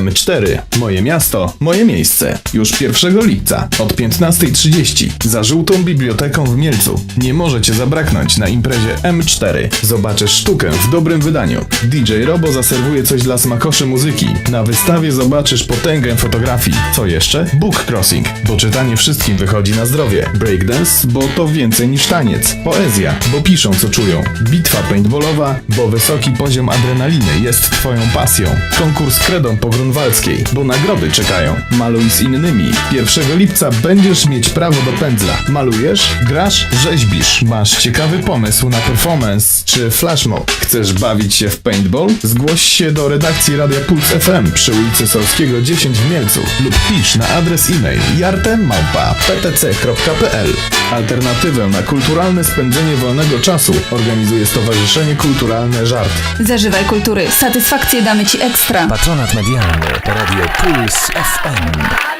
M4. Moje miasto, moje miejsce. Już 1 lipca od 15.30 za żółtą biblioteką w Mielcu. Nie możecie zabraknąć na imprezie M4. Zobaczysz sztukę w dobrym wydaniu. DJ Robo zaserwuje coś dla smakoszy muzyki. Na wystawie zobaczysz potęgę fotografii. Co jeszcze? Book crossing, bo czytanie wszystkim wychodzi na zdrowie. Breakdance, bo to więcej niż taniec. Poezja, bo piszą co czują. Bitwa paintballowa, bo wysoki poziom adrenaliny jest twoją pasją. Konkurs kredą pogrunwaldzkiej, bo nagrody czekają. Maluj z innymi. 1 lipca będziesz mieć prawo do pędzla. Malujesz, grasz, rzeźbisz. Masz ciekawy pomysł na performance czy flashmob. Chcesz bawić się w paintball? Zgłoś się do redakcji Radia Puls FM przy ulicy Solskiego 10 w Mielcu lub pisz na adres e-mail jartemałpa.ptc.pl Alternatywę na kulturalne spędzenie wolnego czasu organizuje Stowarzyszenie Kulturalne Żart. Zażywaj kultury. Satysfakcję damy Ci ekstra. Patronat medialny Radio Puls FM.